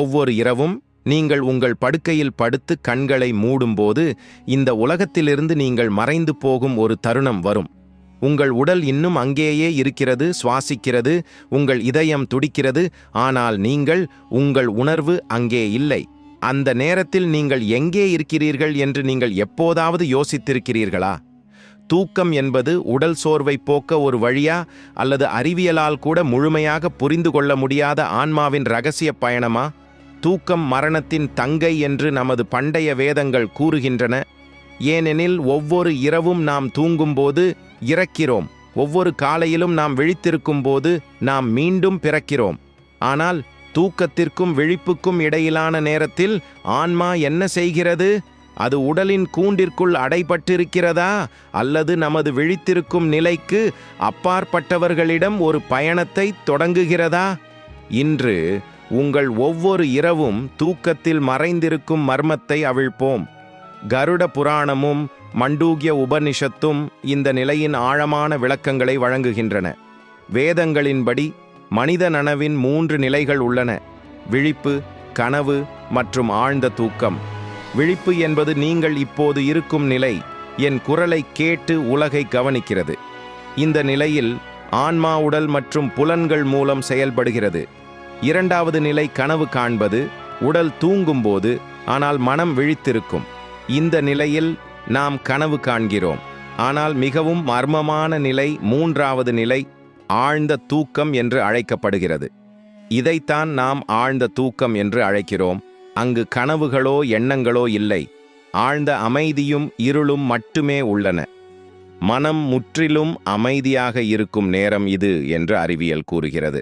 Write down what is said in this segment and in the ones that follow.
ஒவ்வொரு இரவும் நீங்கள் உங்கள் படுக்கையில் படுத்து கண்களை மூடும்போது இந்த உலகத்திலிருந்து நீங்கள் மறைந்து போகும் ஒரு தருணம் வரும். உங்கள் உடல் இன்னும் அங்கேயே இருக்கிறது சுவாசிக்கிறது உங்கள் இதயம் துடிக்கிறது ஆனால் நீங்கள் உங்கள் உணர்வு அங்கே இல்லை. அந்த நேரத்தில் நீங்கள் எங்கே இருக்கிறீர்கள் என்று நீங்கள் எப்போதாவது யோசித்திருக்கிறீர்களா? தூக்கம் என்பது உடல் சோர்வை போக்க ஒரு வழியா அல்லது அறிவியலால் கூட முழுமையாக புரிந்து கொள்ள முடியாத ஆன்மாவின் ரகசிய பயணமா? தூக்கம் மரணத்தின் தங்கை என்று நமது பண்டைய வேதங்கள் கூறுகின்றன. ஏனெனில் ஒவ்வொரு இரவும் நாம் தூங்கும்போது இறக்கிறோம். ஒவ்வொரு காலையிலும் நாம் விழித்திருக்கும் போது நாம் மீண்டும் பிறக்கிறோம். ஆனால் தூக்கத்திற்கும் விழிப்புக்கும் இடையிலான நேரத்தில் ஆன்மா என்ன செய்கிறது? அது உடலின் கூண்டிற்குள் அடைபட்டிருக்கிறதா? அல்லது நமது விழித்திருக்கும் நிலைக்கு அப்பாற்பட்டவர்களிடம் ஒரு பயணத்தை தொடங்குகிறதா? இன்று உங்கள் ஒவ்வொரு இரவும் தூக்கத்தில் மறைந்திருக்கும் மர்மத்தை அவிழ்ப்போம். கருட புராணமும் மண்டூகிய உபனிஷத்தும் இந்த நிலையின் ஆழமான விளக்கங்களை வழங்குகின்றன. வேதங்களின்படி மனித நனவின் மூன்று நிலைகள் உள்ளன. விழிப்பு கனவு மற்றும் ஆழ்ந்த தூக்கம். விழிப்பு என்பது நீங்கள் இப்போது இருக்கும் நிலை என் குரலை கேட்டு உலகை கவனிக்கிறது. இந்த நிலையில் ஆன்மா உடல் மற்றும் புலன்கள் மூலம் செயல்படுகிறது. இரண்டாவது நிலை கனவு காண்பது உடல் தூங்கும்போது ஆனால் மனம் விழித்திருக்கும். இந்த நிலையில் நாம் கனவு காண்கிறோம். ஆனால் மிகவும் மர்மமான நிலை மூன்றாவது நிலை ஆழ்ந்த தூக்கம் என்று அழைக்கப்படுகிறது. இதைத்தான் நாம் ஆழ்ந்த தூக்கம் என்று அழைக்கிறோம். அங்கு கனவுகளோ எண்ணங்களோ இல்லை. ஆழ்ந்த அமைதியும் இருளும் மட்டுமே உள்ளன. மனம் முற்றிலும் அமைதியாக இருக்கும் நேரம் இது என்று அறிவியல் கூறுகிறது.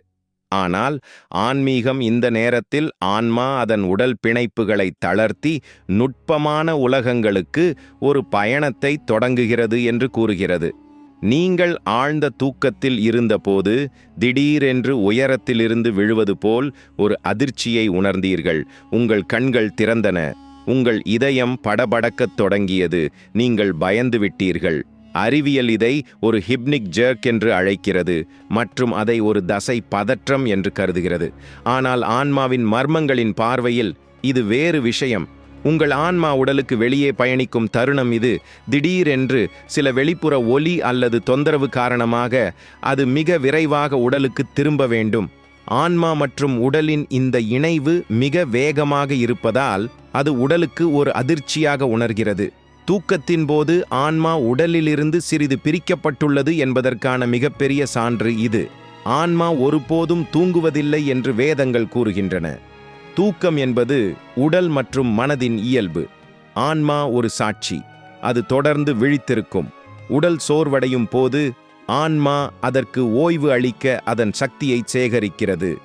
ஆனால் ஆன்மீகம் இந்த நேரத்தில் ஆன்மா அதன் உடல் பிணைப்புகளை தளர்த்தி நுட்பமான உலகங்களுக்கு ஒரு பயணத்தை தொடங்குகிறது என்று கூறுகிறது. நீங்கள் ஆழ்ந்த தூக்கத்தில் இருந்தபோது திடீரென்று உயரத்திலிருந்து விழுவது போல் ஒரு அதிர்ச்சியை உணர்ந்தீர்கள். உங்கள் கண்கள் திறந்தன. உங்கள் இதயம் படபடக்கத் தொடங்கியது. நீங்கள் பயந்து விட்டீர்கள். அறிவியல் இதை ஒரு ஹிப்னிக் ஜெர்க் என்று அழைக்கிறது மற்றும் அதை ஒரு தசை பதற்றம் என்று கருதுகிறது. ஆனால் ஆன்மாவின் மர்மங்களின் பார்வையில் இது வேறு விஷயம். உங்கள் ஆன்மா உடலுக்கு வெளியே பயணிக்கும் தருணம் இது. திடீரென்று சில வெளிப்புற ஒலி அல்லது தொந்தரவு காரணமாக அது மிக விரைவாக உடலுக்கு திரும்ப வேண்டும். ஆன்மா மற்றும் உடலின் இந்த இணைவு மிக வேகமாக இருப்பதால் அது உடலுக்கு ஒரு அதிர்ச்சியாக உணர்கிறது. தூக்கத்தின் போது ஆன்மா உடலிலிருந்து சிறிது பிரிக்கப்பட்டுள்ளது என்பதற்கான மிகப்பெரிய சான்று இது. ஆன்மா ஒருபோதும் தூங்குவதில்லை என்று வேதங்கள் கூறுகின்றன. தூக்கம் என்பது உடல் மற்றும் மனதின் இயல்பு. ஆன்மா ஒரு சாட்சி. அது தொடர்ந்து விழித்திருக்கும். உடல் சோர்வடையும் போது ஆன்மா அதற்கு ஓய்வு அளிக்க அதன் சக்தியை சேகரிக்கிறது.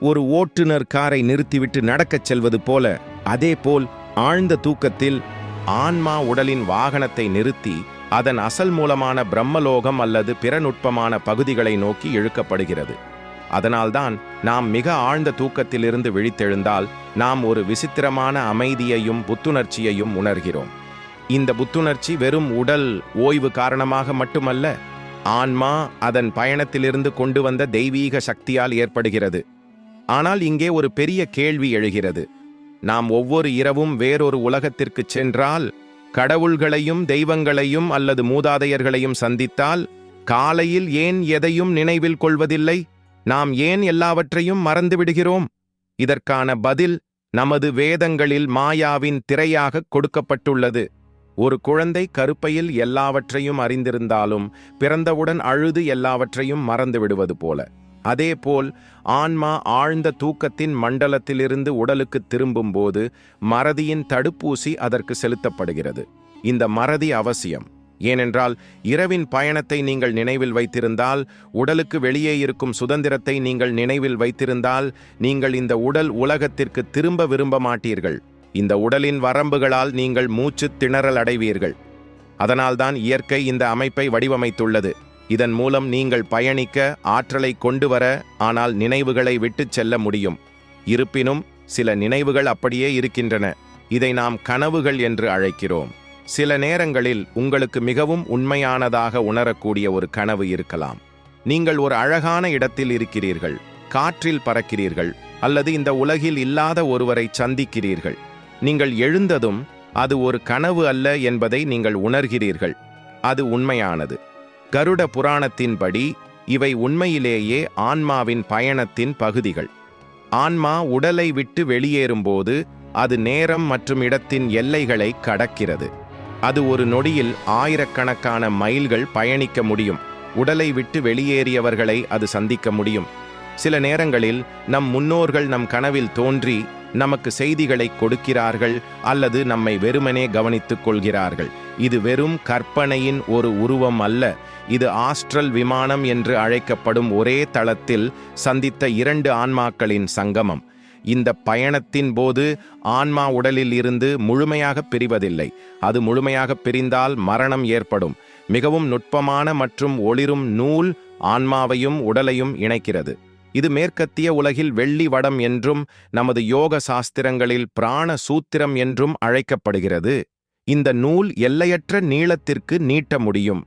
ஒரு ஓட்டுநர் காரை நிறுத்திவிட்டு நடக்கச் செல்வது போல அதேபோல் ஆழ்ந்த தூக்கத்தில் ஆன்மா உடலின் வாகனத்தை நிறுத்தி அதன் அசல் மூலமான பிரம்மலோகம் அல்லது பிற நுட்பமான பகுதிகளை நோக்கி இழுக்கப்படுகிறது. அதனால்தான் நாம் மிக ஆழ்ந்த தூக்கத்திலிருந்து விழித்தெழுந்தால் நாம் ஒரு விசித்திரமான அமைதியையும் புத்துணர்ச்சியையும் உணர்கிறோம். இந்த புத்துணர்ச்சி வெறும் உடல் ஓய்வு காரணமாக மட்டுமல்ல ஆன்மா அதன் பயணத்திலிருந்து கொண்டு வந்த தெய்வீக சக்தியால் ஏற்படுகிறது. ஆனால் இங்கே ஒரு பெரிய கேள்வி எழுகிறது. நாம் ஒவ்வொரு இரவும் வேறொரு உலகத்திற்குச் சென்றால் கடவுள்களையும் தெய்வங்களையும் அல்லது மூதாதையர்களையும் சந்தித்தால் காலையில் ஏன் எதையும் நினைவில் கொள்வதில்லை? நாம் ஏன் எல்லாவற்றையும் மறந்துவிடுகிறோம்? இதற்கான பதில் நமது வேதங்களில் மாயாவின் திரையாக கொடுக்கப்பட்டுள்ளது. ஒரு குழந்தை கருப்பையில் எல்லாவற்றையும் அறிந்திருந்தாலும் பிறந்தவுடன் அழுது எல்லாவற்றையும் மறந்துவிடுவது போல. அதேபோல் ஆன்மா ஆழ்ந்த தூக்கத்தின் மண்டலத்திலிருந்து உடலுக்கு திரும்பும்போது மறதியின் தடுப்பூசி அதற்கு செலுத்தப்படுகிறது. இந்த மறதி அவசியம். ஏனென்றால் இரவின் பயணத்தை நீங்கள் நினைவில் வைத்திருந்தால் உடலுக்கு வெளியே இருக்கும் சுதந்திரத்தை நீங்கள் நினைவில் வைத்திருந்தால் நீங்கள் இந்த உடல் உலகத்திற்கு திரும்ப விரும்ப மாட்டீர்கள். இந்த உடலின் வரம்புகளால் நீங்கள் மூச்சு திணறல் அடைவீர்கள். அதனால்தான் இயற்கை இந்த அமைப்பை வடிவமைத்துள்ளது. இதன் மூலம் நீங்கள் பயணிக்க ஆற்றலை கொண்டு வர ஆனால் நினைவுகளை விட்டுச் செல்ல முடியும். இருப்பினும் சில நினைவுகள் அப்படியே இருக்கின்றன. இதை நாம் கனவுகள் என்று அழைக்கிறோம். சில நேரங்களில் உங்களுக்கு மிகவும் உண்மையானதாக உணரக்கூடிய ஒரு கனவு இருக்கலாம். நீங்கள் ஒரு அழகான இடத்தில் இருக்கிறீர்கள். காற்றில் பறக்கிறீர்கள். அல்லது இந்த உலகில் இல்லாத ஒருவரை சந்திக்கிறீர்கள். நீங்கள் எழுந்ததும் அது ஒரு கனவு அல்ல என்பதை நீங்கள் உணர்கிறீர்கள். அது உண்மையானது. கருட புராணத்தின்படி இவை உண்மையிலேயே ஆன்மாவின் பயணத்தின் பகுதிகள். ஆன்மா உடலை விட்டு வெளியேறும்போது அது நேரம் மற்றும் இடத்தின் எல்லைகளை கடக்கிறது. அது ஒரு நொடியில் ஆயிரக்கணக்கான மைல்கள் பயணிக்க முடியும். உடலை விட்டு வெளியேறியவர்களை அது சந்திக்க முடியும். சில நேரங்களில் நம் முன்னோர்கள் நம் கனவில் தோன்றி நமக்கு செய்திகளை கொடுக்கிறார்கள் அல்லது நம்மை வெறுமனே கவனித்துக் கொள்கிறார்கள். இது வெறும் கற்பனையின் ஒரு உருவம் அல்ல. இது ஆஸ்ட்ரல் விமானம் என்று அழைக்கப்படும் ஒரே தளத்தில் சந்தித்த இரண்டு ஆன்மாக்களின் சங்கமம். இந்த பயணத்தின் போது ஆன்மா உடலில் இருந்து முழுமையாக பிரிவதில்லை. அது முழுமையாக பிரிந்தால் மரணம் ஏற்படும். மிகவும் நுட்பமான மற்றும் ஒளிரும் நூல் ஆன்மாவையும் உடலையும் இணைக்கிறது. இது மேற்கத்திய உலகில் வெள்ளி வடம் என்றும் நமது யோக சாஸ்திரங்களில் பிராண சூத்திரம் என்றும் அழைக்கப்படுகிறது. இந்த நூல் எல்லையற்ற நீளத்திற்கு நீட்ட முடியும்.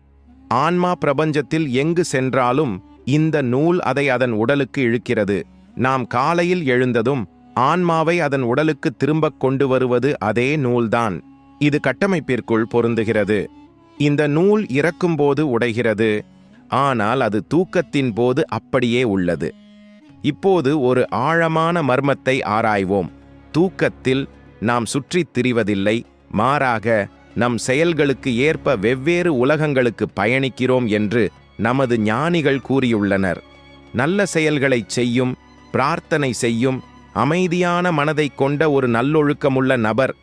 ஆன்மா பிரபஞ்சத்தில் எங்கு சென்றாலும் இந்த நூல் அதை அதன் உடலுக்கு இழுக்கிறது. நாம் காலையில் எழுந்ததும் ஆன்மாவை அதன் உடலுக்கு திரும்பக் கொண்டு வருவது அதே நூல்தான். இது கட்டமைப்பிற்குள் பொருந்துகிறது. இந்த நூல் இறக்கும்போது உடைகிறது. ஆனால் அது தூக்கத்தின் போது அப்படியே உள்ளது. இப்போது ஒரு ஆழமான மர்மத்தை ஆராய்வோம். தூக்கத்தில் நாம் சுற்றித் திரிவதில்லை. மாறாக நம் செயல்களுக்கு ஏற்ப வெவ்வேறு உலகங்களுக்கு பயணிக்கிறோம் என்று நமது ஞானிகள் கூறியுள்ளனர். நல்ல செயல்களைச் செய்யும் பிரார்த்தனை செய்யும் அமைதியான மனதைக் கொண்ட ஒரு நல்லொழுக்கமுள்ள நபர்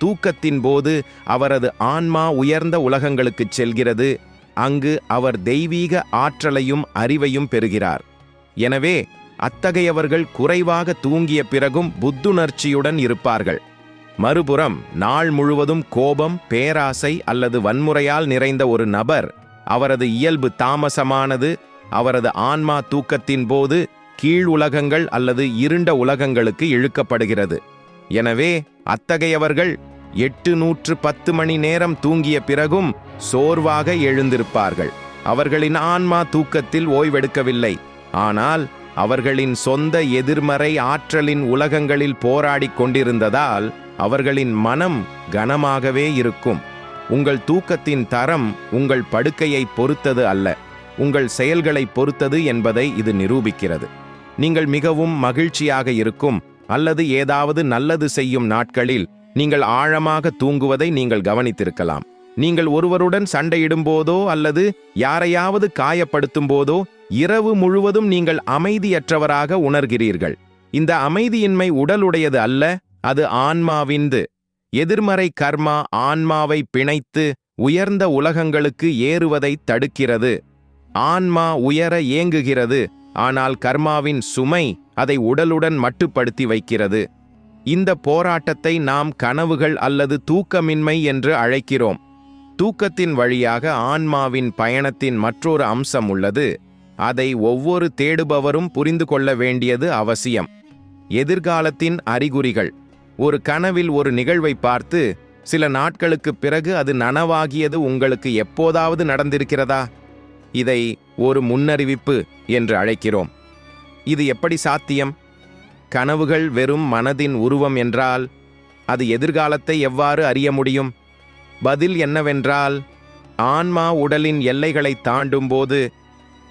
தூக்கத்தின் போது அவரது ஆன்மா உயர்ந்த உலகங்களுக்குச் செல்கிறது அங்கு அவர் தெய்வீக ஆற்றலையும் அறிவையும் பெறுகிறார். எனவே அத்தகையவர்கள் குறைவாக தூங்கிய பிறகும் புத்துணர்ச்சியுடன் இருப்பார்கள். மறுபுறம் நாள் முழுவதும் கோபம் பேராசை அல்லது வன்முறையால் நிறைந்த ஒரு நபர் அவரது இயல்பு தாமசமானது அவரது ஆன்மா தூக்கத்தின் போது கீழ் உலகங்கள் அல்லது இருண்ட உலகங்களுக்கு இழுக்கப்படுகிறது. எனவே அத்தகையவர்கள் எட்டு நூற்று பத்து மணி நேரம் தூங்கிய பிறகும் சோர்வாக எழுந்திருப்பார்கள். அவர்களின் ஆன்மா தூக்கத்தில் ஓய்வெடுக்கவில்லை. ஆனால் அவர்களின் சொந்த எதிர்மறை ஆற்றலின் உலகங்களில் போராடிக் கொண்டிருந்ததால் அவர்களின் மனம் கனமாகவே இருக்கும். உங்கள் தூக்கத்தின் தரம் உங்கள் படுக்கையை பொறுத்தது அல்ல. உங்கள் செயல்களை பொறுத்தது என்பதை இது நிரூபிக்கிறது. நீங்கள் மிகவும் மகிழ்ச்சியாக இருக்கும் அல்லது ஏதாவது நல்லது செய்யும் நாட்களில் நீங்கள் ஆழமாக தூங்குவதை நீங்கள் கவனித்திருக்கலாம். நீங்கள் ஒருவருடன் சண்டையிடும் போதோ அல்லது யாரையாவது காயப்படுத்தும் போதோ இரவு முழுவதும் நீங்கள் அமைதியற்றவராக உணர்கிறீர்கள். இந்த அமைதியின்மை உடலுடையது அல்ல அது ஆன்மாவிந்து. எதிர்மறை கர்மா ஆன்மாவை பிணைத்து உயர்ந்த உலகங்களுக்கு ஏறுவதை தடுக்கிறது. ஆன்மா உயர ஏங்குகிறது ஆனால் கர்மாவின் சுமை அதை உடலுடன் மட்டுப்படுத்தி வைக்கிறது. இந்த போராட்டத்தை நாம் கனவுகள் அல்லது தூக்கமின்மை என்று அழைக்கிறோம். தூக்கத்தின் வழியாக ஆன்மாவின் பயணத்தின் மற்றொரு அம்சம் உள்ளது. அதை ஒவ்வொரு தேடுபவரும் புரிந்து கொள்ள வேண்டியது அவசியம். எதிர்காலத்தின் அறிகுறிகள். ஒரு கனவில் ஒரு நிகழ்வை பார்த்து சில நாட்களுக்குப் பிறகு அது நனவாகியது உங்களுக்கு எப்போதாவது நடந்திருக்கிறதா? இதை ஒரு முன்னறிவிப்பு என்று அழைக்கிறோம். இது எப்படி சாத்தியம்? கனவுகள் வெறும் மனதின் உருவம் என்றால் அது எதிர்காலத்தை எவ்வாறு அறிய முடியும்? பதில் என்னவென்றால் ஆன்மா உடலின் எல்லைகளை தாண்டும்போது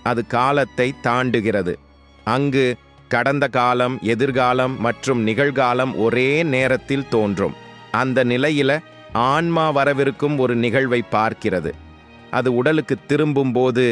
அது காலத்தை தாண்டுகிறது. அங்கு கடந்த காலம் எதிர்காலம் மற்றும் நிகழ்காலம் ஒரே நேரத்தில் தோன்றும். அந்த நிலையில ஆன்மா வரவிருக்கும் ஒரு நிகழ்வை பார்க்கிறது. அது உடலுக்கு திரும்பும்போது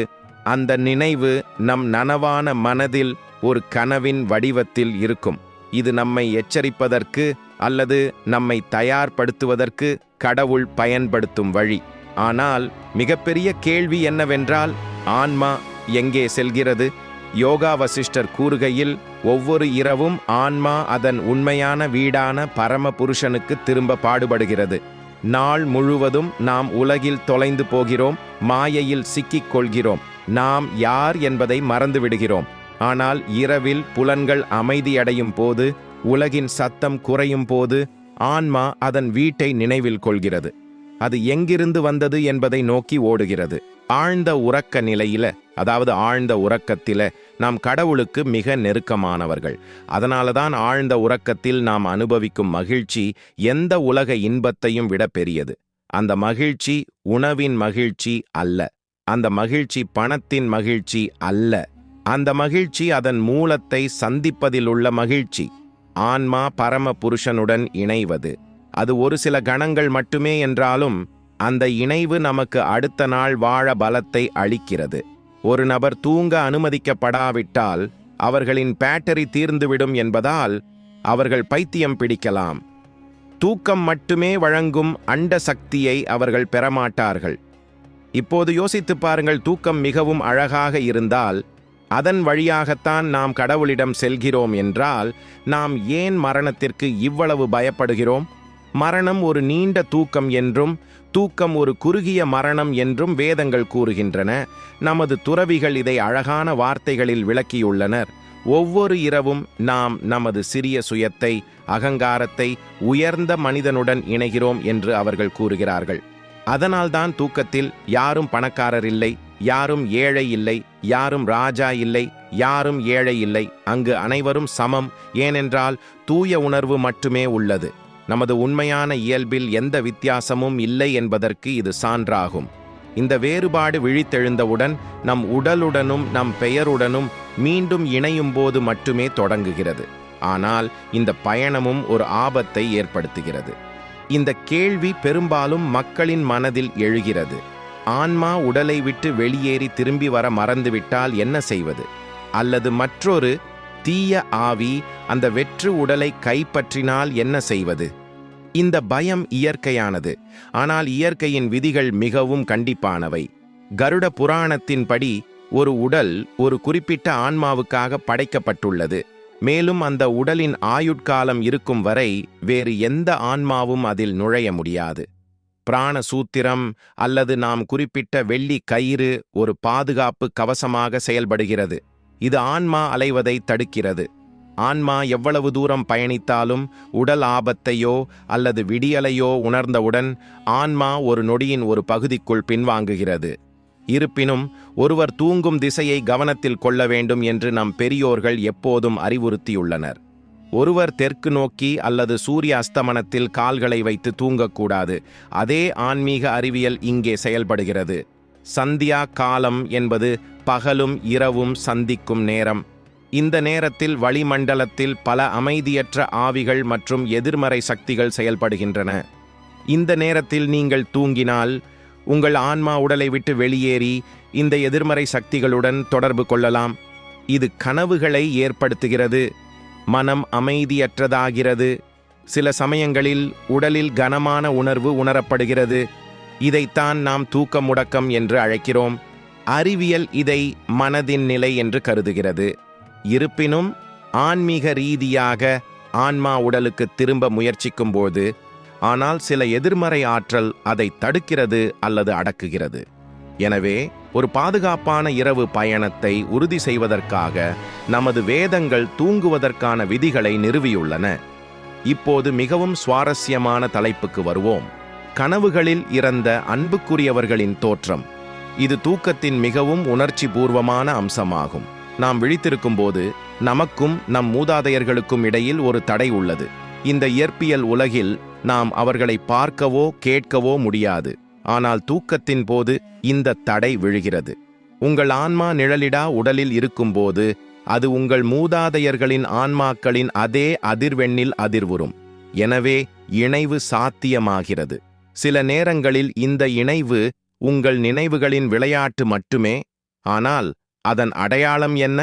அந்த நினைவு நம் நனவான மனதில் ஒரு கனவின் வடிவத்தில் இருக்கும். இது நம்மை எச்சரிப்பதற்கு அல்லது நம்மை தயார்படுத்துவதற்கு கடவுள் பயன்படுத்தும் வழி. ஆனால் மிகப்பெரிய கேள்வி என்னவென்றால் ஆன்மா எங்கே செல்கிறது? யோகா வசிஷ்டர் கூறுகையில் ஒவ்வொரு இரவும் ஆன்மா அதன் உண்மையான வீடான பரம புருஷனுக்கு திரும்ப பாடுபடுகிறது. நாள் முழுவதும் நாம் உலகில் தொலைந்து போகிறோம் மாயையில் சிக்கிக் கொள்கிறோம். நாம் யார் என்பதை மறந்துவிடுகிறோம் ஆனால் இரவில் புலன்கள் அமைதியடையும் போது உலகின் சத்தம் குறையும் போது ஆன்மா அதன் வீட்டை நினைவில் கொள்கிறது. அது எங்கிருந்து வந்தது என்பதை நோக்கி ஓடுகிறது. ஆழ்ந்த உறக்க நிலையில அதாவது ஆழ்ந்த உறக்கத்தில நாம் கடவுளுக்கு மிக நெருக்கமானவர்கள். அதனால தான் ஆழ்ந்த உறக்கத்தில் நாம் அனுபவிக்கும் மகிழ்ச்சி எந்த உலக இன்பத்தையும் விட பெரியது. அந்த மகிழ்ச்சி உணவின் மகிழ்ச்சி அல்ல. அந்த மகிழ்ச்சி பணத்தின் மகிழ்ச்சி அல்ல. அந்த மகிழ்ச்சி அதன் மூலத்தை சந்திப்பதிலுள்ள மகிழ்ச்சி. ஆன்மா பரம புருஷனுடன் இணைவது. அது ஒரு சில கணங்கள் மட்டுமே என்றாலும் அந்த இணைவு நமக்கு அடுத்த நாள் வாழ பலத்தை அளிக்கிறது. ஒரு நபர் தூங்க அனுமதிக்கப்படாவிட்டால் அவர்களின் பேட்டரி தீர்ந்துவிடும் என்பதால் அவர்கள் பைத்தியம் பிடிக்கலாம். தூக்கம் மட்டுமே வழங்கும் அண்ட சக்தியை அவர்கள் பெறமாட்டார்கள். இப்போது யோசித்துப் பாருங்கள் தூக்கம் மிகவும் அழகாக இருந்தால் அதன் வழியாகத்தான் நாம் கடவுளிடம் செல்கிறோம் என்றால் நாம் ஏன் மரணத்திற்கு இவ்வளவு பயப்படுகிறோம்? மரணம் ஒரு நீண்ட தூக்கம் என்றும் தூக்கம் ஒரு குறுகிய மரணம் என்றும் வேதங்கள் கூறுகின்றன. நமது துறவிகள் இதை அழகான வார்த்தைகளில் விளக்கியுள்ளனர். ஒவ்வொரு இரவும் நாம் நமது சிறிய சுயத்தை அகங்காரத்தை உயர்ந்த மனிதனுடன் இணைகிறோம் என்று அவர்கள் கூறுகிறார்கள். அதனால்தான் தூக்கத்தில் யாரும் பணக்காரர் இல்லை யாரும் ஏழை இல்லை யாரும் ராஜா இல்லை யாரும் ஏழை இல்லை. அங்கு அனைவரும் சமம் ஏனென்றால் தூய உணர்வு மட்டுமே உள்ளது. நமது உண்மையான இயல்பில் எந்த வித்தியாசமும் இல்லை என்பதற்கு இது சான்றாகும். இந்த வேறுபாடு விழித்தெழுந்தவுடன் நம் உடலுடனும் நம் பெயருடனும் மீண்டும் இணையும் போது மட்டுமே தொடங்குகிறது. ஆனால் இந்த பயணமும் ஒரு ஆபத்தை ஏற்படுத்துகிறது. இந்த கேள்வி பெரும்பாலும் மக்களின் மனதில் எழுகிறது. ஆன்மா உடலை விட்டு வெளியேறி திரும்பி வர மறந்துவிட்டால் என்ன செய்வது? அல்லது மற்றொரு தீய ஆவி அந்த வெற்று உடலை கைப்பற்றினால் என்ன செய்வது? இந்த பயம் இயற்கையானது. ஆனால் இயற்கையின் விதிகள் மிகவும் கண்டிப்பானவை. கருட புராணத்தின்படி ஒரு உடல் ஒரு குறிப்பிட்ட ஆன்மாவுக்காக படைக்கப்பட்டுள்ளது. மேலும் அந்த உடலின் ஆயுட்காலம் இருக்கும் வரை வேறு எந்த ஆன்மாவும் அதில் நுழைய முடியாது. பிராண சூத்திரம் அல்லது நாம் குறிப்பிட்ட வெள்ளி கயிறு ஒரு பாதுகாப்பு கவசமாக செயல்படுகிறது. இது ஆன்மா அலைவதை தடுக்கிறது. ஆன்மா எவ்வளவு தூரம் பயணித்தாலும் உடல் ஆபத்தையோ அல்லது விடியலையோ உணர்ந்தவுடன் ஆன்மா ஒரு நொடியின் ஒரு பகுதிக்குள் பின்வாங்குகிறது. இருப்பினும் ஒருவர் தூங்கும் திசையை கவனத்தில் கொள்ள வேண்டும் என்று நம் பெரியோர்கள் எப்போதும் அறிவுறுத்தியுள்ளனர். ஒருவர் தெற்கு நோக்கி அல்லது சூரிய அஸ்தமனத்தில் கால்களை வைத்து தூங்கக்கூடாது. அதே ஆன்மீக அறிவியல் இங்கே செயல்படுகிறது. சந்தியா காலம் என்பது பகலும் இரவும் சந்திக்கும் நேரம். இந்த நேரத்தில் வளிமண்டலத்தில் பல அமைதியற்ற ஆவிகள் மற்றும் எதிர்மறை சக்திகள் செயல்படுகின்றன. இந்த நேரத்தில் நீங்கள் தூங்கினால் உங்கள் ஆன்மா உடலை விட்டு வெளியேறி இந்த எதிர்மறை சக்திகளுடன் தொடர்பு கொள்ளலாம். இது கனவுகளை ஏற்படுத்துகிறது. மனம் அமைதியற்றதாகிறது. சில சமயங்களில் உடலில் கனமான உணர்வு உணரப்படுகிறது. இதைத்தான் நாம் தூக்க முடக்கம் என்று அழைக்கிறோம். அறிவியல் இதை மனதின் நிலை என்று கருதுகிறது. இருப்பினும் ஆன்மீக ரீதியாக ஆன்மா உடலுக்கு திரும்ப முயற்சிக்கும்போது ஆனால் சில எதிர்மறை ஆற்றல் அதை தடுக்கிறது அல்லது அடக்குகிறது. எனவே ஒரு பாதுகாப்பான இரவு பயணத்தை உறுதி செய்வதற்காக நமது வேதங்கள் தூங்குவதற்கான விதிகளை நிறுவியுள்ளன. இப்போது மிகவும் சுவாரஸ்யமான தலைப்புக்கு வருவோம். கனவுகளில் இறந்த அன்புக்குரியவர்களின் தோற்றம். இது தூக்கத்தின் மிகவும் உணர்ச்சி பூர்வமான அம்சமாகும். நாம் விழித்திருக்கும் போது நமக்கும் நம் மூதாதையர்களுக்கும் இடையில் ஒரு தடை உள்ளது. இந்த இயற்பியல் உலகில் நாம் அவர்களை பார்க்கவோ கேட்கவோ முடியாது. ஆனால் தூக்கத்தின் போது இந்த தடை விழுகிறது. உங்கள் ஆன்மா நிழலிடா உடலில் இருக்கும்போது அது உங்கள் மூதாதையர்களின் ஆன்மாக்களின் அதே அதிர்வெண்ணில் அதிர்வுறும். எனவே இணைவு சாத்தியமாகிறது. சில நேரங்களில் இந்த இணைவு உங்கள் நினைவுகளின் விளையாட்டு மட்டுமே ஆனால் அதன் அடையாளம் என்ன?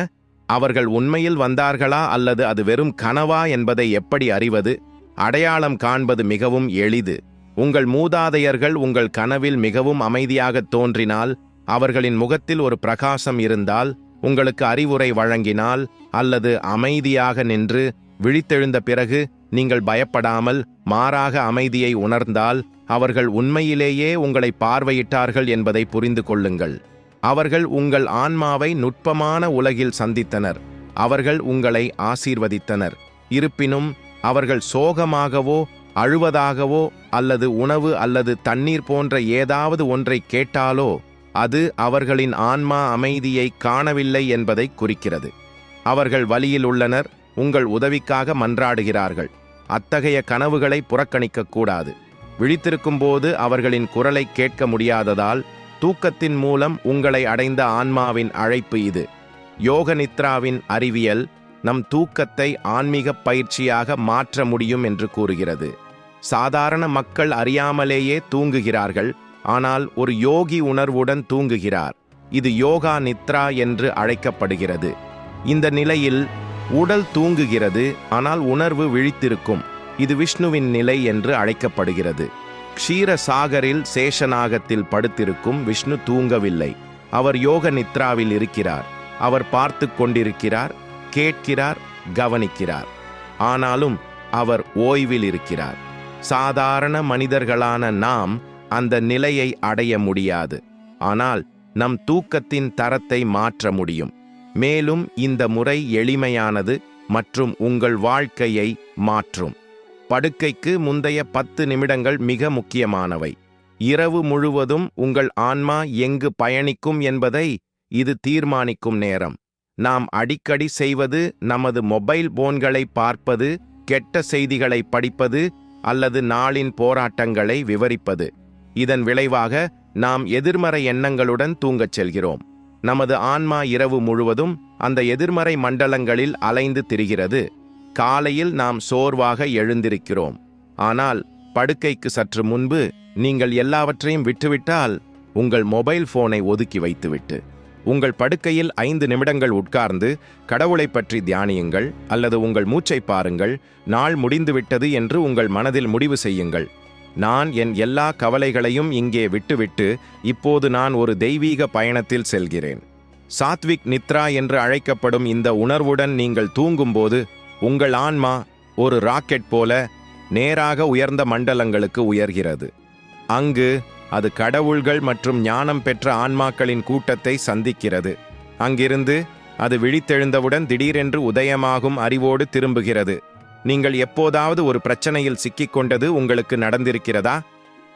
அவர்கள் உண்மையில் வந்தார்களா அல்லது அது வெறும் கனவா என்பதை எப்படி அறிவது? அடையாளம் காண்பது மிகவும் எளிது. உங்கள் மூதாதையர்கள் உங்கள் கனவில் மிகவும் அமைதியாகத் தோன்றினால் அவர்களின் முகத்தில் ஒரு பிரகாசம் இருந்தால் உங்களுக்கு அறிவுரை வழங்கினால் அல்லது அமைதியாக நின்று விழித்தெழுந்த பிறகு நீங்கள் பயப்படாமல் மாறாக அமைதியை உணர்ந்தால் அவர்கள் உண்மையிலேயே உங்களை பார்வையிட்டார்கள் என்பதை புரிந்து கொள்ளுங்கள் அவர்கள் உங்கள் ஆன்மாவை நுட்பமான உலகில் சந்தித்தனர். அவர்கள் உங்களை ஆசீர்வதித்தனர். இருப்பினும் அவர்கள் சோகமாகவோ அழுவதாகவோ அல்லது உணவு அல்லது தண்ணீர் போன்ற ஏதாவது ஒன்றை கேட்டாலோ அது அவர்களின் ஆன்மா அமைதியை காணவில்லை என்பதை குறிக்கிறது. அவர்கள் வழியில் உள்ளனர் உங்கள் உதவிக்காக மன்றாடுகிறார்கள். அத்தகைய கனவுகளை புறக்கணிக்கக்கூடாது விழித்திருக்கும் போது அவர்களின் குரலை கேட்க முடியாததால் தூக்கத்தின் மூலம் உங்களை அடைந்த ஆன்மாவின் அழைப்பு இது. யோக நித்ராவின் அறிவியல் நம் தூக்கத்தை ஆன்மீக பயிற்சியாக மாற்ற முடியும் என்று கூறுகிறது. சாதாரண மக்கள் அறியாமலேயே தூங்குகிறார்கள் ஆனால் ஒரு யோகி உணர்வுடன் தூங்குகிறார். இது யோகா நித்ரா என்று அழைக்கப்படுகிறது. இந்த நிலையில் உடல் தூங்குகிறது ஆனால் உணர்வு விழித்திருக்கும். இது விஷ்ணுவின் நிலை என்று அழைக்கப்படுகிறது. க்ஷீரசாகரில் சேஷநாகத்தில் படுத்திருக்கும் விஷ்ணு தூங்கவில்லை. அவர் யோக நித்ராவில் இருக்கிறார். அவர் பார்த்து கொண்டிருக்கிறார் கேட்கிறார் கவனிக்கிறார். ஆனாலும் அவர் ஓய்வில் இருக்கிறார். சாதாரண மனிதர்களான நாம் அந்த நிலையை அடைய முடியாது. ஆனால் நம் தூக்கத்தின் தரத்தை மாற்ற முடியும். மேலும் இந்த முறை எளிமையானது மற்றும் உங்கள் வாழ்க்கையை மாற்றும். படுக்கைக்கு முந்தைய பத்து நிமிடங்கள் மிக முக்கியமானவை. இரவு முழுவதும் உங்கள் ஆன்மா எங்கு பயணிக்கும் என்பதை இது தீர்மானிக்கும் நேரம். நாம் அடிக்கடி செய்வது நமது மொபைல் போன்களை பார்ப்பது கெட்ட செய்திகளை படிப்பது அல்லது நாளின் போராட்டங்களை விவரிப்பது. இதன் விளைவாக நாம் எதிர்மறை எண்ணங்களுடன் தூங்கச் செல்கிறோம். நமது ஆன்மா இரவு முழுவதும் அந்த எதிர்மறை மண்டலங்களில் அலைந்து திரிகிறது. காலையில் நாம் சோர்வாக எழுந்திருக்கிறோம். ஆனால் படுக்கைக்கு சற்று முன்பு நீங்கள் எல்லாவற்றையும் விட்டுவிட்டால் உங்கள் மொபைல் போனை ஒதுக்கி வைத்துவிட்டு உங்கள் படுக்கையில் ஐந்து நிமிடங்கள் உட்கார்ந்து கடவுளை பற்றி தியானியுங்கள் அல்லது உங்கள் மூச்சை பாருங்கள் நாள் முடிந்துவிட்டது என்று உங்கள் மனதில் முடிவு செய்யுங்கள். நான் என் எல்லா கவலைகளையும் இங்கே விட்டுவிட்டு இப்போது நான் ஒரு தெய்வீக பயணத்தில் செல்கிறேன். சாத்விக் நித்ரா என்று அழைக்கப்படும் இந்த உணர்வுடன் நீங்கள் தூங்கும்போது உங்கள் ஆன்மா ஒரு ராக்கெட் போல நேராக உயர்ந்த மண்டலங்களுக்கு உயர்கிறது. அங்கு அது கடவுள்கள் மற்றும் ஞானம் பெற்ற ஆன்மாக்களின் கூட்டத்தை சந்திக்கிறது. அங்கிருந்து அது விழித்தெழுந்தவுடன் திடீரென்று உதயமாகும் அறிவோடு திரும்புகிறது. நீங்கள் எப்போதாவது ஒரு பிரச்சனையில் சிக்கிக்கொண்டது உங்களுக்கு நடந்திருக்கிறதா?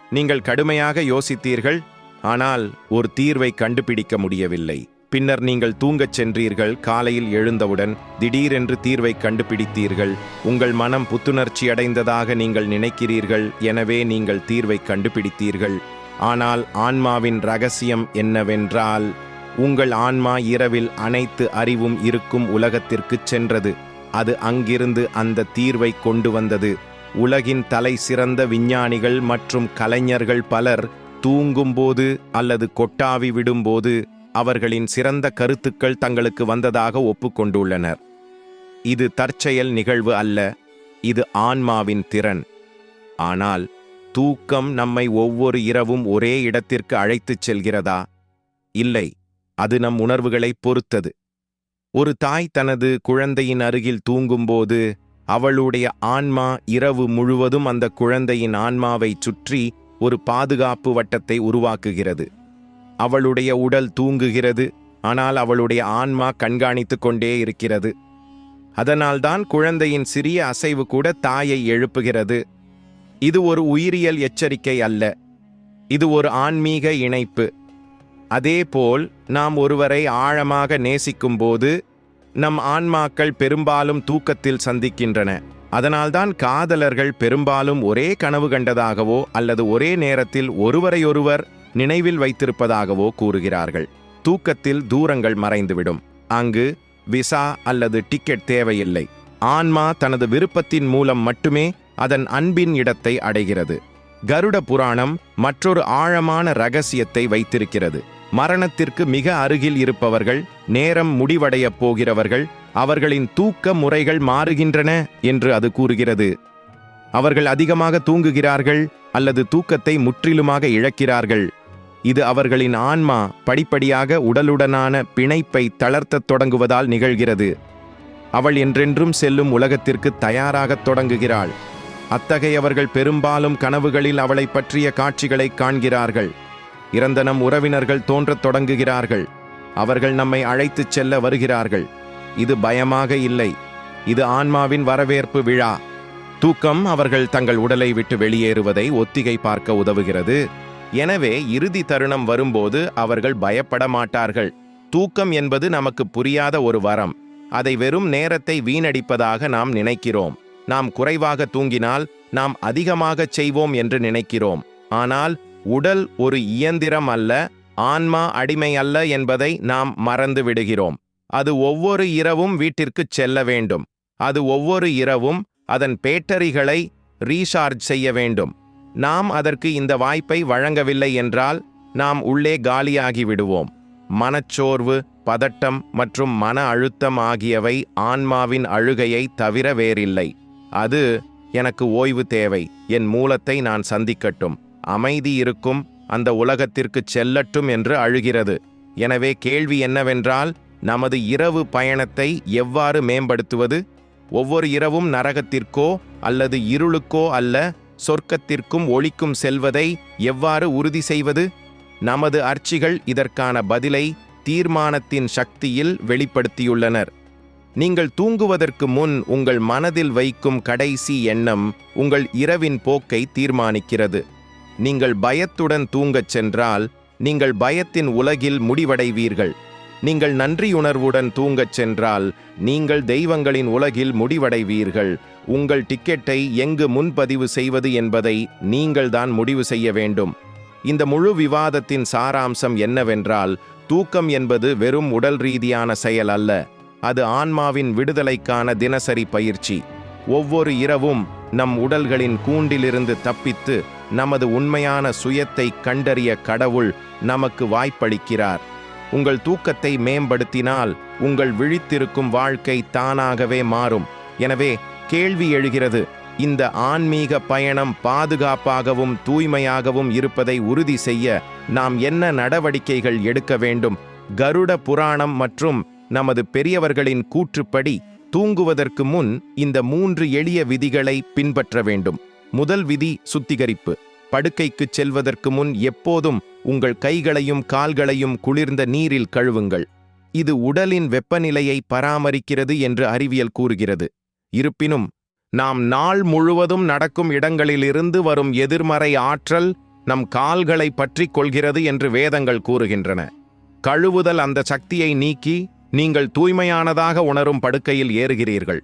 நீங்கள் கடுமையாக யோசித்தீர்கள் ஆனால் ஒரு தீர்வை கண்டுபிடிக்க முடியவில்லை. பின்னர் நீங்கள் தூங்கச் சென்றீர்கள். காலையில் எழுந்தவுடன் திடீரென்று தீர்வை கண்டுபிடித்தீர்கள். உங்கள் மனம் புத்துணர்ச்சி அடைந்ததாக நீங்கள் நினைக்கிறீர்கள். எனவே நீங்கள் தீர்வை கண்டுபிடித்தீர்கள். ஆனால் ஆன்மாவின் ரகசியம் என்னவென்றால் உங்கள் ஆன்மா இரவில் அனைத்து அறிவும் இருக்கும் உலகத்திற்குச் சென்றது. அது அங்கிருந்து அந்த தீர்வை கொண்டு வந்தது. உலகின் தலை சிறந்த விஞ்ஞானிகள் மற்றும் கலைஞர்கள் பலர் தூங்கும்போது அல்லது கொட்டாவி விடும்போது அவர்களின் சிறந்த கருத்துக்கள் தங்களுக்கு வந்ததாக ஒப்புக்கொண்டுள்ளனர். இது தற்செயல் நிகழ்வு அல்ல இது ஆன்மாவின் திறன். ஆனால் தூக்கம் நம்மை ஒவ்வொரு இரவும் ஒரே இடத்திற்கு அழைத்துச் செல்கிறதா? இல்லை அது நம் உணர்வுகளைப் பொறுத்தது. ஒரு தாய் தனது குழந்தையின் அருகில் தூங்கும்போது அவளுடைய ஆன்மா இரவு முழுவதும் அந்த குழந்தையின் ஆன்மாவைச் சுற்றி ஒரு பாதுகாப்பு வட்டத்தை உருவாக்குகிறது. அவளுடைய உடல் தூங்குகிறது. ஆனால் அவளுடைய ஆன்மா கண்காணித்து கொண்டே இருக்கிறது. அதனால்தான் குழந்தையின் சிறிய அசைவு கூட தாயை எழுப்புகிறது. இது ஒரு உயிரியல் எச்சரிக்கை அல்ல. இது ஒரு ஆன்மீக இணைப்பு. அதேபோல் நாம் ஒருவரை ஆழமாக நேசிக்கும்போது நம் ஆன்மாக்கள் பெரும்பாலும் தூக்கத்தில் சந்திக்கின்றன. அதனால்தான் காதலர்கள் பெரும்பாலும் ஒரே கனவு கண்டதாகவோ அல்லது ஒரே நேரத்தில் ஒருவரையொருவர் நினைவில் வைத்திருப்பதாகவோ கூறுகிறார்கள். தூக்கத்தில் தூரங்கள் மறைந்துவிடும். அங்கு விசா அல்லது டிக்கெட் தேவையில்லை. ஆன்மா தனது விருப்பத்தின் மூலம் மட்டுமே அதன் அன்பின் இடத்தை அடைகிறது. கருட புராணம் மற்றொரு ஆழமான ரகசியத்தை வைத்திருக்கிறது. மரணத்திற்கு மிக அருகில் இருப்பவர்கள் நேரம் முடிவடையப் போகிறவர்கள் அவர்களின் தூக்க முறைகள் மாறுகின்றன என்று அது கூறுகிறது. அவர்கள் அதிகமாக தூங்குகிறார்கள் அல்லது தூக்கத்தை முற்றிலுமாக இழக்கிறார்கள். இது அவர்களின் ஆன்மா படிப்படியாக உடலுடனான பிணைப்பை தளர்த்தத் தொடங்குவதால் நிகழ்கிறது. அவள் என்றென்றும் செல்லும் உலகத்திற்கு தயாராகத் தொடங்குகிறாள். அத்தகையவர்கள் பெரும்பாலும் கனவுகளில் அவளை பற்றிய காட்சிகளை காண்கிறார்கள். இறந்தனம் உறவினர்கள் தோன்றத் தொடங்குகிறார்கள். அவர்கள் நம்மை அழைத்துச் செல்ல வருகிறார்கள். இது பயமாக இல்லை. இது ஆன்மாவின் வரவேற்பு விழா. தூக்கம் அவர்கள் தங்கள் உடலை விட்டு வெளியேறுவதை ஒத்திகை பார்க்க உதவுகிறது. எனவே இறுதி தருணம் வரும்போது அவர்கள் பயப்பட மாட்டார்கள் தூக்கம் என்பது நமக்கு புரியாத ஒரு வரம். அதை வெறும் நேரத்தை வீணடிப்பதாக நாம் நினைக்கிறோம். நாம் குறைவாக தூங்கினால் நாம் அதிகமாகச் செய்வோம் என்று நினைக்கிறோம். ஆனால் உடல் ஒரு இயந்திரம் அல்ல ஆன்மா அடிமை அல்ல என்பதை நாம் மறந்து விடுகிறோம். அது ஒவ்வொரு இரவும் வீட்டிற்குச் செல்ல வேண்டும். அது ஒவ்வொரு இரவும் அதன் பேட்டரிகளை ரீசார்ஜ் செய்ய வேண்டும். நாம் அதற்கு இந்த வாய்ப்பை வழங்கவில்லை என்றால் நாம் உள்ளே காலியாகி விடுவோம் மனச்சோர்வு பதட்டம் மற்றும் மன அழுத்தம் ஆகியவை ஆன்மாவின் அழுகையை தவிர வேறில்லை. அது எனக்கு ஓய்வு தேவை என் மூலத்தை நான் சந்திக்கட்டும். அமைதி இருக்கும் அந்த உலகத்திற்குச் செல்லட்டும் என்று அழுகிறது. எனவே கேள்வி என்னவென்றால் நமது இரவு பயணத்தை எவ்வாறு மேம்படுத்துவது? ஒவ்வொரு இரவும் நரகத்திற்கோ அல்லது இருளுக்கோ அல்ல சொர்க்கத்திற்கும் ஒளிக்கும் செல்வதை எவ்வாறு உறுதி செய்வது? நமது அர்ச்சிகள் இதற்கான பதிலை தீர்மானத்தின் சக்தியில் வெளிப்படுத்தியுள்ளனர். நீங்கள் தூங்குவதற்கு முன் உங்கள் மனதில் வைக்கும் கடைசி எண்ணம் உங்கள் இரவின் போக்கை தீர்மானிக்கிறது. நீங்கள் பயத்துடன் தூங்கச் சென்றால் நீங்கள் பயத்தின் உலகில் முடிவடைவீர்கள். நீங்கள் நன்றியுணர்வுடன் தூங்கச் சென்றால் நீங்கள் தெய்வங்களின் உலகில் முடிவடைவீர்கள். உங்கள் டிக்கெட்டை எங்கு முன்பதிவு செய்வது என்பதை நீங்கள்தான் முடிவு செய்ய வேண்டும். இந்த முழு விவாதத்தின் சாராம்சம் என்னவென்றால் தூக்கம் என்பது வெறும் உடல் ரீதியான செயல் அல்ல. அது ஆன்மாவின் விடுதலைக்கான தினசரி பயிற்சி. ஒவ்வொரு இரவும் நம் உடல்களின் கூண்டிலிருந்து தப்பித்து நமது உண்மையான சுயத்தை கண்டறிய கடவுள் நமக்கு வாய்ப்பளிக்கிறார். உங்கள் தூக்கத்தை மேம்படுத்தினால் உங்கள் விழித்திருக்கும் வாழ்க்கை தானாகவே மாறும். எனவே கேள்வி எழுகிறது இந்த ஆன்மீக பயணம் பாதுகாப்பாகவும் தூய்மையாகவும் இருப்பதை உறுதி செய்ய நாம் என்ன நடவடிக்கைகள் எடுக்க வேண்டும்? கருட புராணம் மற்றும் நமது பெரியவர்களின் கூற்றுப்படி தூங்குவதற்கு முன் இந்த மூன்று எளிய விதிகளை பின்பற்ற வேண்டும். முதல் விதி சுத்திகரிப்பு. படுக்கைக்குச் செல்வதற்கு முன் எப்போதும் உங்கள் கைகளையும் கால்களையும் குளிர்ந்த நீரில் கழுவுங்கள். இது உடலின் வெப்பநிலையை பராமரிக்கிறது என்று அறிவியல் கூறுகிறது. இருப்பினும் நாம் நாள் முழுவதும் நடக்கும் இடங்களிலிருந்து வரும் எதிர்மறை ஆற்றல் நம் கால்களை பற்றிக் கொள்கிறது என்று வேதங்கள் கூறுகின்றன. கழுவுதல் அந்த சக்தியை நீக்கி நீங்கள் தூய்மையானதாக உணரும் படுக்கையில் ஏறுகிறீர்கள்.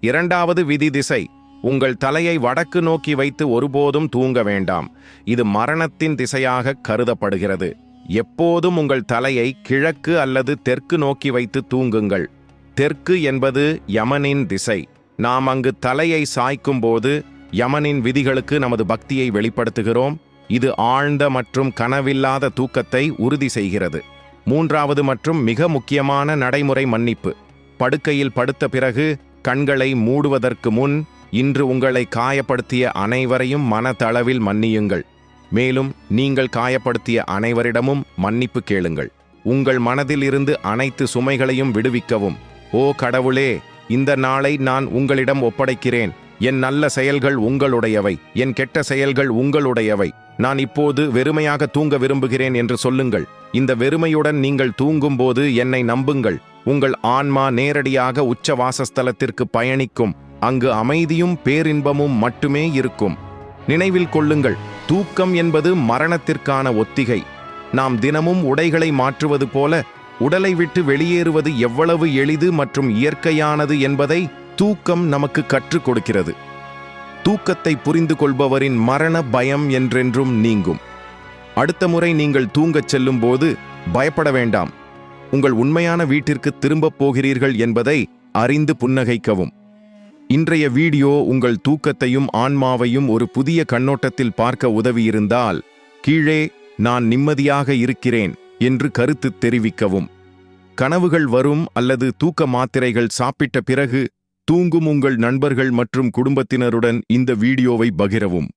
இரண்டாவது விதி திசை உங்கள் தலையை வடக்கு நோக்கி வைத்து ஒருபோதும் தூங்க வேண்டாம். இது மரணத்தின் திசையாக கருதப்படுகிறது. எப்போதும் உங்கள் தலையை கிழக்கு அல்லது தெற்கு நோக்கி வைத்து தூங்குங்கள். தெற்கு என்பது யமனின் திசை. நாம் அங்கு தலையை சாய்க்கும்போது யமனின் விதிகளுக்கு நமது பக்தியை வெளிப்படுத்துகிறோம். இது ஆழ்ந்த மற்றும் கனவில்லாத தூக்கத்தை உறுதி செய்கிறது. மூன்றாவது மற்றும் மிக முக்கியமான நடைமுறை மன்னிப்பு. படுக்கையில் படுத்த பிறகு கண்களை மூடுவதற்கு முன் இன்று உங்களை காயப்படுத்திய அனைவரையும் மனதளவில் மன்னியுங்கள். மேலும் நீங்கள் காயப்படுத்திய அனைவரிடமும் மன்னிப்பு கேளுங்கள். உங்கள் மனதில் இருந்து அனைத்து சுமைகளையும் விடுவிக்கவும். ஓ கடவுளே இந்த நாளை நான் உங்களிடம் ஒப்படைக்கிறேன். என் நல்ல செயல்கள் உங்களுடையவை. என் கெட்ட செயல்கள் உங்களுடையவை. நான் இப்போது வெறுமையாக தூங்க விரும்புகிறேன் என்று சொல்லுங்கள். இந்த வெறுமையுடன் நீங்கள் தூங்கும்போது என்னை நம்புங்கள். உங்கள் ஆன்மா நேரடியாக உச்ச வாசஸ்தலத்திற்கு பயணிக்கும். அங்கு அமைதியும் பேரின்பமும் மட்டுமே இருக்கும். நினைவில் கொள்ளுங்கள் தூக்கம் என்பது மரணத்திற்கான ஒத்திகை. நாம் தினமும் உடைகளை மாற்றுவது போல உடலை விட்டு வெளியேறுவது எவ்வளவு எளிது மற்றும் இயற்கையானது என்பதை தூக்கம் நமக்கு கற்றுக் கொடுக்கிறது. தூக்கத்தை புரிந்து கொள்பவரின் மரண பயம் என்றென்றும் நீங்கும். அடுத்த முறை நீங்கள் தூங்கச் செல்லும்போது பயப்பட வேண்டாம். உங்கள் உண்மையான வீட்டிற்கு திரும்பப் போகிறீர்கள் என்பதை அறிந்து புன்னகைக்கவும். இன்றைய வீடியோ உங்கள் தூக்கத்தையும் ஆன்மாவையும் ஒரு புதிய கண்ணோட்டத்தில் பார்க்க உதவியிருந்தால் கீழே நான் நிம்மதியாக இருக்கிறேன் என்று கருத்து தெரிவிக்கவும். கனவுகள் வரும் அல்லது தூக்க மாத்திரைகள் சாப்பிட்ட பிறகு தூங்கும் உங்கள் நண்பர்கள் மற்றும் குடும்பத்தினருடன் இந்த வீடியோவை பகிரவும்.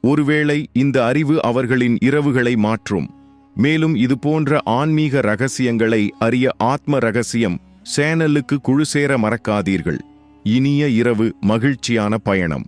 ஒருவேளை இந்த அறிவு அவர்களின் இரவுகளை மாற்றும். மேலும் இதுபோன்ற ஆன்மீக ரகசியங்களை அறிய ஆத்ம ரகசியம் சேனலுக்கு குழு சேர மறக்காதீர்கள். இனிய இரவு மகிழ்ச்சியான பயணம்.